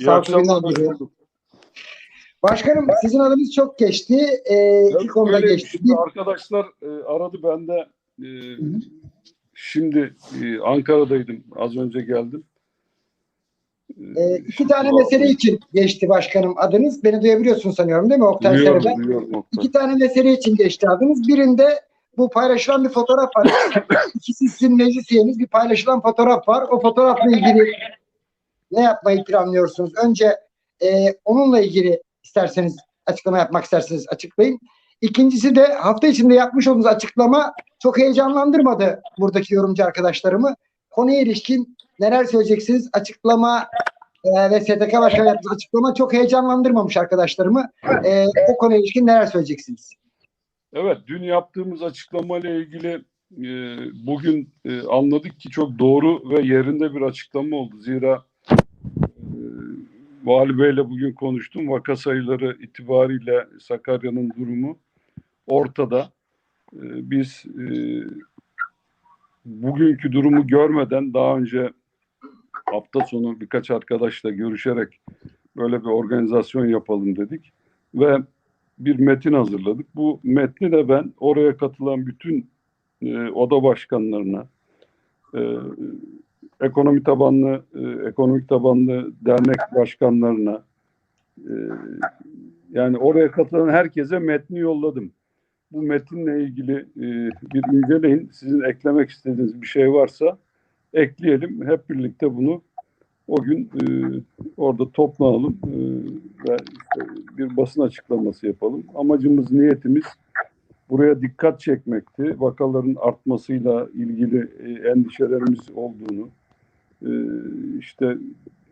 İyi akşamlar. Bulduk. Başkanım sizin adınız çok geçti. Ee, iki konuda Öyle geçti. işte arkadaşlar e, aradı ben de e, hı. şimdi e, Ankara'daydım. Az önce geldim. E, Ee, iki şimdi tane bu- mesele için geçti başkanım adınız. Beni duyabiliyorsun sanıyorum değil mi Oktay Duyuyorum, Sarı'dan? duyuyorum Oktay. İki tane mesele için geçti adınız. Birinde bu paylaşılan bir fotoğraf var. İkisi sizin meclis üyeniz bir paylaşılan fotoğraf var. O fotoğrafla ilgili ne yapmayı planlıyorsunuz? Önce e, onunla ilgili isterseniz açıklama yapmak isterseniz açıklayın. İkincisi de hafta içinde yapmış olduğunuz açıklama çok heyecanlandırmadı buradaki yorumcu arkadaşlarımı. Konuya ilişkin neler söyleyeceksiniz? Açıklama e, ve STK Başkanı yaptığı açıklama çok heyecanlandırmamış arkadaşlarımı. E, o konuya ilişkin neler söyleyeceksiniz? Evet, dün yaptığımız açıklamayla ilgili e, bugün e, anladık ki çok doğru ve yerinde bir açıklama oldu. Zira Vali Bey'le bugün konuştum. Vaka sayıları itibariyle Sakarya'nın durumu ortada. E, biz e, bugünkü durumu görmeden daha önce hafta sonu birkaç arkadaşla görüşerek böyle bir organizasyon yapalım dedik. Ve bir metin hazırladık. Bu metni de ben oraya katılan bütün e, oda başkanlarına, e, ekonomi tabanlı, e, ekonomik tabanlı dernek başkanlarına, e, yani oraya katılan herkese metni yolladım. Bu metinle ilgili e, bir inceleyin. Sizin eklemek istediğiniz bir şey varsa ekleyelim. Hep birlikte bunu o gün e, orada toplanalım e, ve işte bir basın açıklaması yapalım. Amacımız, niyetimiz buraya dikkat çekmekti. Vakaların artmasıyla ilgili e, endişelerimiz olduğunu, e, işte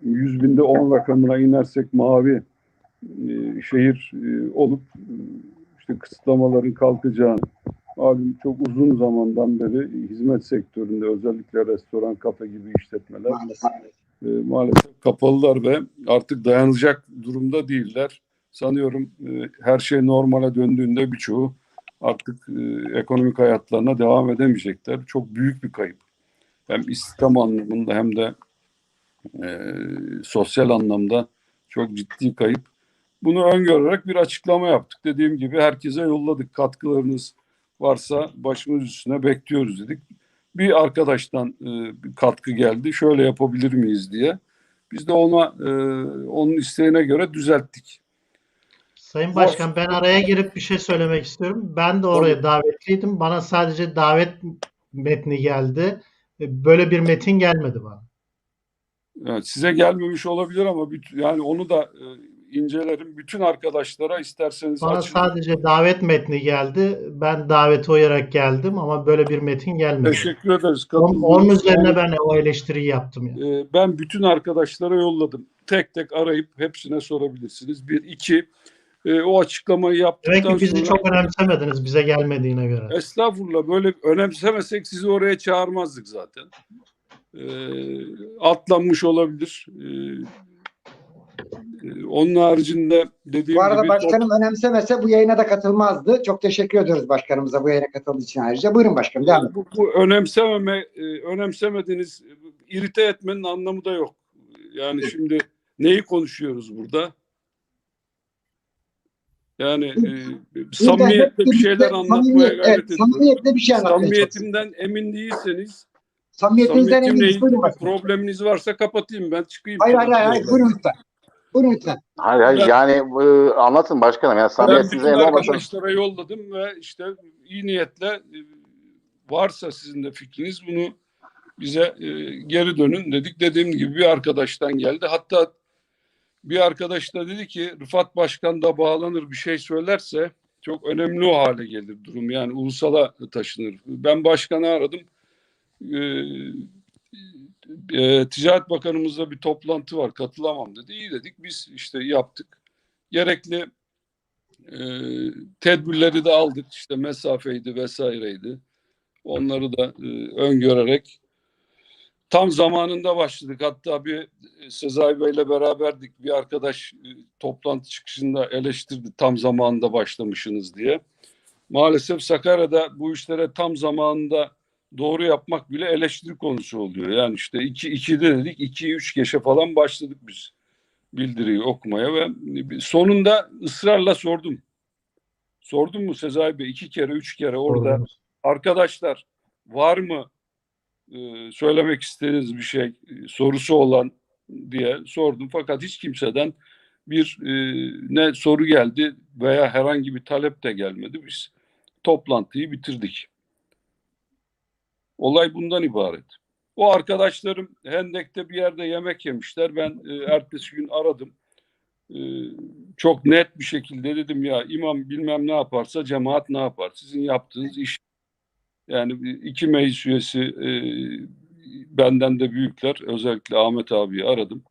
100 binde 10 rakamına inersek mavi e, şehir e, olup e, işte kısıtlamaların kalkacağını, malum çok uzun zamandan beri hizmet sektöründe özellikle restoran, kafe gibi işletmeler Maalesef. e, maalesef kapalılar ve artık dayanacak durumda değiller. Sanıyorum e, her şey normale döndüğünde birçoğu artık e, ekonomik hayatlarına devam edemeyecekler. Çok büyük bir kayıp. Hem istihdam anlamında hem de e, sosyal anlamda çok ciddi kayıp. Bunu öngörerek bir açıklama yaptık. Dediğim gibi herkese yolladık. Katkılarınız varsa başımız üstüne bekliyoruz dedik bir arkadaştan e, bir katkı geldi. Şöyle yapabilir miyiz diye. Biz de ona e, onun isteğine göre düzelttik. Sayın Başkan ben araya girip bir şey söylemek istiyorum. Ben de oraya davetliydim. Bana sadece davet metni geldi. E, Böyle bir metin gelmedi bana. Evet, size gelmemiş olabilir ama yani onu da e, incelerim. Bütün arkadaşlara isterseniz Bana açın. sadece davet metni geldi. Ben davete uyarak geldim ama böyle bir metin gelmedi. Teşekkür ederiz. Onun, onun üzerine ben o eleştiriyi yaptım. Yani. E, ben bütün arkadaşlara yolladım. Tek tek arayıp hepsine sorabilirsiniz. Bir, iki, e, o açıklamayı Demek yaptıktan ki bizi sonra... çok önemsemediniz bize gelmediğine göre. Estağfurullah böyle önemsemesek sizi oraya çağırmazdık zaten. Ee, atlanmış olabilir. Ee, e, onun haricinde dediğim Bu arada gibi başkanım önemsemese bu yayına da katılmazdı. Çok teşekkür ediyoruz başkanımıza bu yayına katıldığı için ayrıca. Buyurun başkanım devam edin. bu, bu önemsememe e, önemsemediğiniz e, irite etmenin anlamı da yok. Yani şimdi neyi konuşuyoruz burada? Yani e, samimiyetle bir şeyler anlatmaya Samimiyet- gayret evet, ediyorum. Samimiyetle bir şey anlatmaya. Samimiyetimden emin değilseniz Samimiyetinizden bir başkanım. probleminiz varsa kapatayım ben çıkayım. Hayır hayır hayır. hayır. Buyurun lütfen. Buyurun lütfen. Hayır, hayır yani e, anlatın başkanım. Yani samimiyetinize emin olmasın. arkadaşlara yolladım ve işte iyi niyetle e, varsa sizin de fikriniz bunu bize e, geri dönün dedik. Dediğim gibi bir arkadaştan geldi. Hatta bir arkadaş da dedi ki Rıfat Başkan da bağlanır bir şey söylerse çok önemli o hale gelir durum. Yani ulusala taşınır. Ben başkanı aradım. Ee, e, Ticaret Bakanımızla bir toplantı var katılamam dedi. İyi dedik biz işte yaptık. Gerekli e, tedbirleri de aldık. İşte mesafeydi vesaireydi. Onları da e, öngörerek tam zamanında başladık. Hatta bir e, Sezai Bey'le beraberdik. Bir arkadaş e, toplantı çıkışında eleştirdi tam zamanında başlamışsınız diye. Maalesef Sakarya'da bu işlere tam zamanında doğru yapmak bile eleştiri konusu oluyor. Yani işte 2 2'de dedik 2 3 geçe falan başladık biz. bildiriyi okumaya ve sonunda ısrarla sordum. Sordum mu Sezai Bey iki kere üç kere orada arkadaşlar var mı e, söylemek istediğiniz bir şey e, sorusu olan diye sordum fakat hiç kimseden bir e, ne soru geldi veya herhangi bir talep de gelmedi. Biz toplantıyı bitirdik. Olay bundan ibaret. O arkadaşlarım Hendek'te bir yerde yemek yemişler. Ben e, ertesi gün aradım. E, çok net bir şekilde dedim ya imam bilmem ne yaparsa cemaat ne yapar? Sizin yaptığınız iş yani iki meclis üyesi e, benden de büyükler özellikle Ahmet abiyi aradım.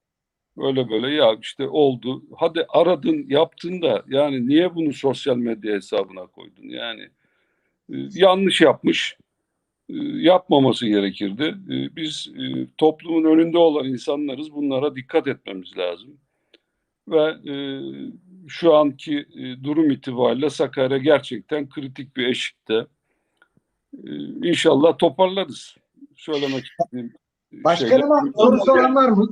Böyle böyle ya işte oldu. Hadi aradın yaptın da yani niye bunu sosyal medya hesabına koydun? Yani e, yanlış yapmış. E, yapmaması gerekirdi. E, biz e, toplumun önünde olan insanlarız. Bunlara dikkat etmemiz lazım. Ve e, şu anki e, durum itibariyle Sakarya gerçekten kritik bir eşikte. E, İnşallah toparlarız. Söylemek istediğim şeyler. Başkanıma sorusu olan var mı?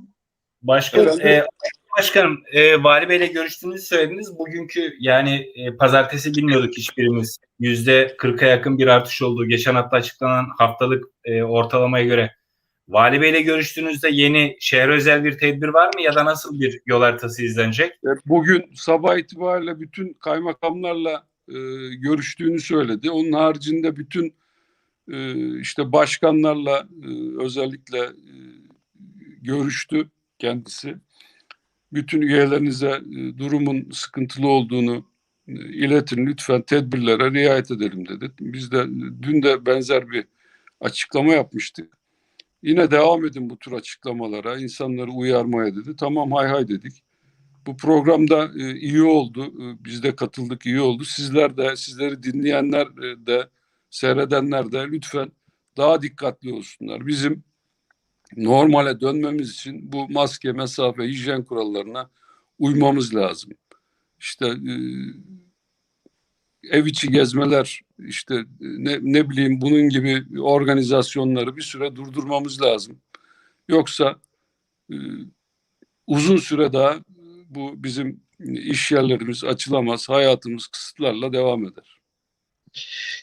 Başkanım, e, başkanım e, Vali Bey'le görüştüğünüzü söylediniz. Bugünkü yani e, pazartesi bilmiyorduk hiçbirimiz. Yüzde 40'a yakın bir artış olduğu geçen hafta açıklanan haftalık e, ortalamaya göre. Vali Bey'le görüştüğünüzde yeni şehre özel bir tedbir var mı ya da nasıl bir yol haritası izlenecek? E, Bugün sabah itibariyle bütün kaymakamlarla e, görüştüğünü söyledi. Onun haricinde bütün e, işte başkanlarla e, özellikle e, görüştü kendisi. Bütün üyelerinize e, durumun sıkıntılı olduğunu iletin lütfen tedbirlere riayet edelim dedi. Biz de dün de benzer bir açıklama yapmıştık. Yine devam edin bu tür açıklamalara, insanları uyarmaya dedi. Tamam hay hay dedik. Bu programda iyi oldu. Biz de katıldık iyi oldu. Sizler de, sizleri dinleyenler de, seyredenler de lütfen daha dikkatli olsunlar. Bizim normale dönmemiz için bu maske, mesafe, hijyen kurallarına uymamız lazım. İşte e, ev içi gezmeler, işte e, ne, ne bileyim bunun gibi organizasyonları bir süre durdurmamız lazım. Yoksa e, uzun süre daha bu bizim iş yerlerimiz açılamaz, hayatımız kısıtlarla devam eder.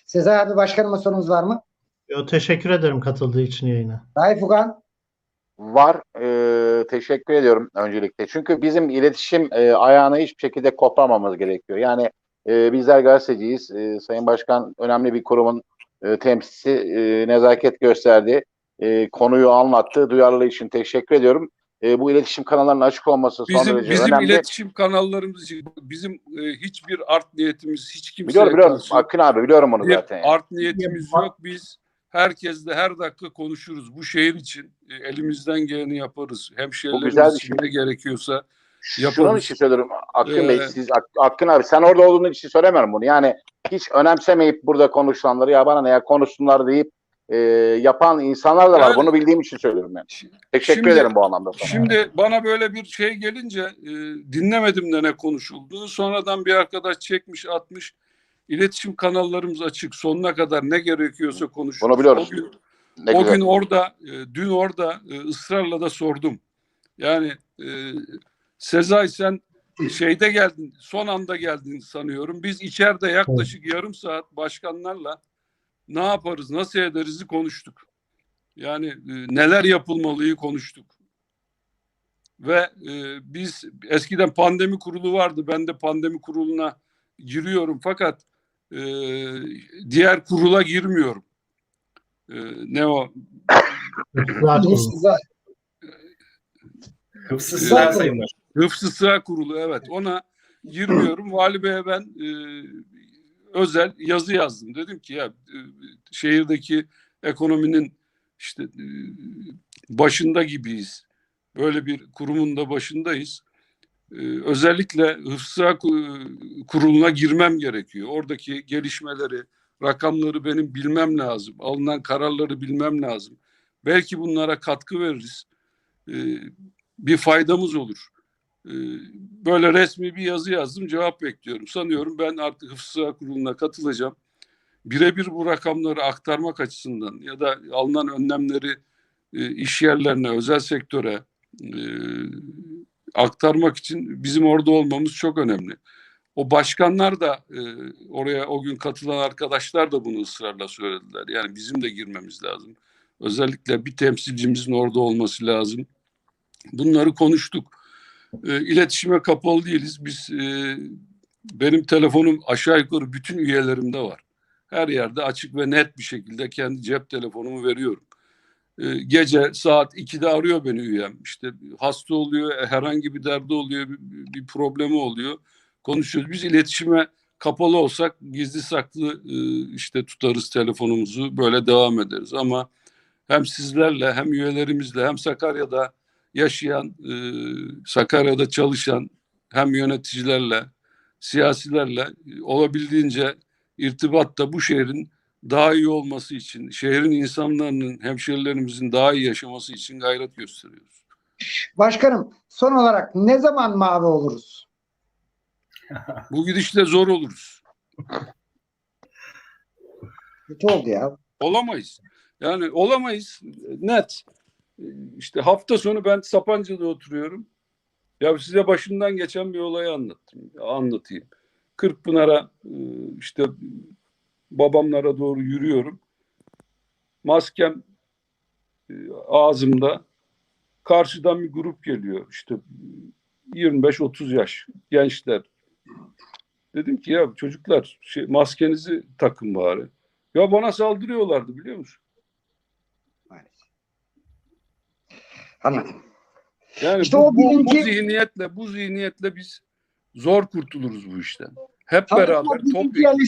Sezai abi başkanıma sorunuz var mı? Yo, teşekkür ederim katıldığı için yayına. Raif Ugan. Var. Ee, teşekkür ediyorum öncelikle. Çünkü bizim iletişim e, ayağını hiçbir şekilde kopamamız gerekiyor. Yani e, bizler gazeteciyiz. E, Sayın Başkan önemli bir kurumun e, temsilcisi e, nezaket gösterdi. E, konuyu anlattı. Duyarlılığı için teşekkür ediyorum. E, bu iletişim kanallarının açık olması son Bizim derece bizim önemli. iletişim kanallarımız için bizim e, hiçbir art niyetimiz hiç kimseye Biliyorum biliyorum. karşı Akın abi biliyorum bir zaten. yani. art niyetimiz yok. Biz herkesle her dakika konuşuruz. Bu şehir için e, elimizden geleni yaparız. Hemşehrilerimiz için şey. ne gerekiyorsa Şunun yaparız. için söylüyorum Akın Bey, Ee, siz Ak- Akın abi sen orada olduğun için söylemiyorum bunu. Yani hiç önemsemeyip burada konuşulanları ya bana ne ya konuşsunlar deyip e, yapan insanlar da var. Yani- Bunu bildiğim için söylüyorum yani. Teşekkür Şimdi- ederim bu anlamda. sana. Şimdi bana böyle bir şey gelince e, dinlemedim de ne konuşulduğu. Sonradan bir arkadaş çekmiş atmış. İletişim kanallarımız açık. Sonuna kadar ne gerekiyorsa konuşuruz. Bunu biliyoruz. O gün, ne o güzel. gün orada, e, dün orada e, ısrarla da sordum. Yani e, Sezai sen şeyde geldin, son anda geldin sanıyorum. Biz içeride yaklaşık yarım saat başkanlarla ne yaparız, nasıl ederiz'i konuştuk. Yani e, neler yapılmalıyı konuştuk. Ve e, biz eskiden pandemi kurulu vardı. Ben de pandemi kuruluna giriyorum fakat e, diğer kurula girmiyorum. E, ne o? Hıfzı Başkanım. Hıfzı Sığa Kurulu evet ona girmiyorum. Vali Bey'e ben e, özel yazı yazdım. Dedim ki ya e, şehirdeki ekonominin işte e, başında gibiyiz. Böyle bir kurumun da başındayız. E, özellikle Hıfzı Sığa Ku- Kurulu'na girmem gerekiyor. Oradaki gelişmeleri, rakamları benim bilmem lazım. Alınan kararları bilmem lazım. Belki bunlara katkı veririz. Bir faydamız olur. Ee, böyle resmi bir yazı yazdım cevap bekliyorum. Sanıyorum ben artık Hıfzı Kurulu'na katılacağım. Birebir bu rakamları aktarmak açısından ya da alınan önlemleri e, iş yerlerine, özel sektöre e, aktarmak için bizim orada olmamız çok önemli. O başkanlar da e, oraya o gün katılan arkadaşlar da bunu ısrarla söylediler. Yani bizim de girmemiz lazım. Özellikle bir temsilcimizin orada olması lazım. Bunları konuştuk. E, iletişime kapalı değiliz. Biz e, benim telefonum aşağı yukarı bütün üyelerimde var. Her yerde açık ve net bir şekilde kendi cep telefonumu veriyorum. E, gece saat 2'de arıyor beni üyem. İşte hasta oluyor, e, herhangi bir derdi oluyor, bir, bir problemi oluyor. Konuşuyoruz. Biz iletişime kapalı olsak gizli saklı e, işte tutarız telefonumuzu böyle devam ederiz. Ama hem sizlerle hem üyelerimizle hem Sakarya'da yaşayan, e, Sakarya'da çalışan hem yöneticilerle, siyasilerle e, olabildiğince irtibatta bu şehrin daha iyi olması için, şehrin insanlarının, hemşerilerimizin daha iyi yaşaması için gayret gösteriyoruz. Başkanım son olarak ne zaman mavi oluruz? Bu gidişle zor oluruz. Kötü oldu ya. Olamayız. Yani olamayız. Net. İşte hafta sonu ben Sapanca'da oturuyorum. Ya size başından geçen bir olayı anlattım. Anlatayım. Kırkpınar'a e, işte babamlara doğru yürüyorum. Maskem e, ağzımda. Karşıdan bir grup geliyor. İşte 25-30 yaş gençler. Dedim ki ya çocuklar şey, maskenizi takın bari. Ya bana saldırıyorlardı biliyor musun? Anladım. Yani İşte bu, o bu, bu bilinci- zihniyetle bu zihniyetle biz zor kurtuluruz bu işten. Hep Tabii beraber bilinci topyekun.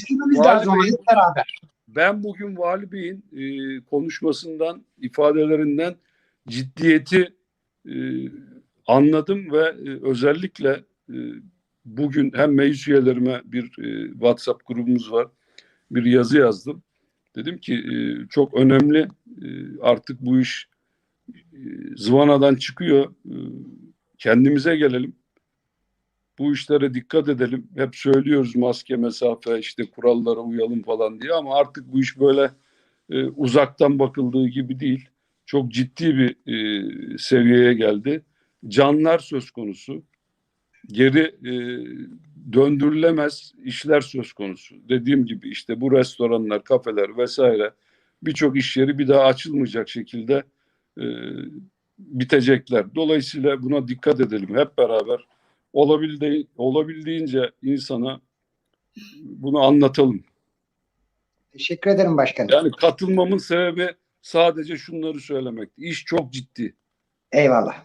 hep beraber. Ben bugün Vali Bey'in e, konuşmasından, ifadelerinden ciddiyeti e, anladım ve e, özellikle e, bugün hem meclis üyelerime bir e, WhatsApp grubumuz var. Bir yazı yazdım. Dedim ki e, çok önemli e, artık bu iş zıvanadan çıkıyor. E, kendimize gelelim. Bu işlere dikkat edelim. Hep söylüyoruz maske, mesafe, işte kurallara uyalım falan diye ama artık bu iş böyle e, uzaktan bakıldığı gibi değil. Çok ciddi bir e, seviyeye geldi. Canlar söz konusu. Geri e, döndürülemez işler söz konusu. Dediğim gibi işte bu restoranlar, kafeler vesaire birçok iş yeri bir daha açılmayacak şekilde e, bitecekler. Dolayısıyla buna dikkat edelim hep beraber. Olabildi, olabildiğince insana bunu anlatalım. Teşekkür ederim başkanım. Yani katılmamın sebebi sadece şunları söylemekti. İş çok ciddi. Eyvallah.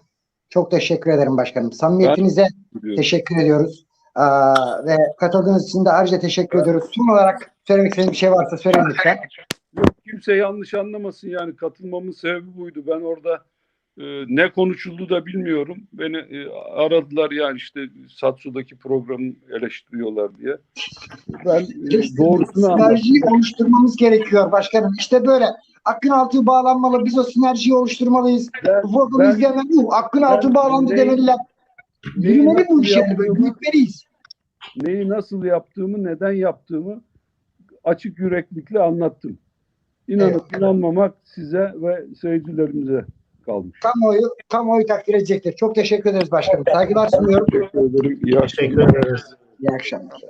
Çok teşekkür ederim başkanım. Samimiyetinize teşekkür ediyoruz. Aa, ve katıldığınız için de ayrıca teşekkür ediyoruz. Son olarak söylemek istediğiniz bir şey varsa söyleyin lütfen. Kimse yanlış anlamasın yani katılmamın sebebi buydu. Ben orada e, ne konuşuldu da bilmiyorum. Beni e, aradılar yani işte Satsu'daki programı eleştiriyorlar diye. Ben e, doğrusunu. Sinerjiyi oluşturmamız gerekiyor başkanım. İşte böyle. Akın altı bağlanmalı. Biz o sinerjiyi oluşturmalıyız. Ben- ben- izleyenler bu. Akın altı bağlandı neyi- demeliler. Yürümeli bu nasıl iş yani. yaptığımı- Büyütmeliyiz. neyi nasıl yaptığımı, neden yaptığımı açık yüreklikle anlattım. İnanıp inanmamak size ve seyircilerimize kalmış. Kamuoyu, kamuoyu takdir edecektir. Çok teşekkür ederiz başkanım. Saygılar sunuyorum. Teşekkür ederim. İyi Teşekkür akşamlar. ederiz. İyi akşamlar.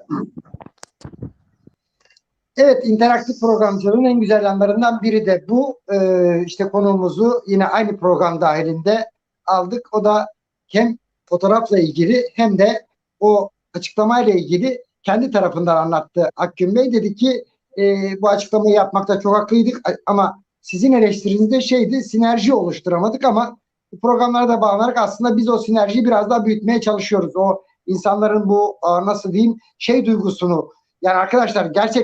Evet, interaktif programcılığın en güzel yanlarından biri de bu. Ee, işte konuğumuzu yine aynı program dahilinde aldık. O da hem fotoğrafla ilgili hem de o açıklamayla ilgili kendi tarafından anlattı. Akgün Bey dedi ki e, bu açıklamayı yapmakta çok haklıydık ama sizin eleştiriniz de şeydi sinerji oluşturamadık ama programlara da bağlanarak aslında biz o sinerjiyi biraz daha büyütmeye çalışıyoruz. O insanların bu nasıl diyeyim şey duygusunu yani arkadaşlar gerçekten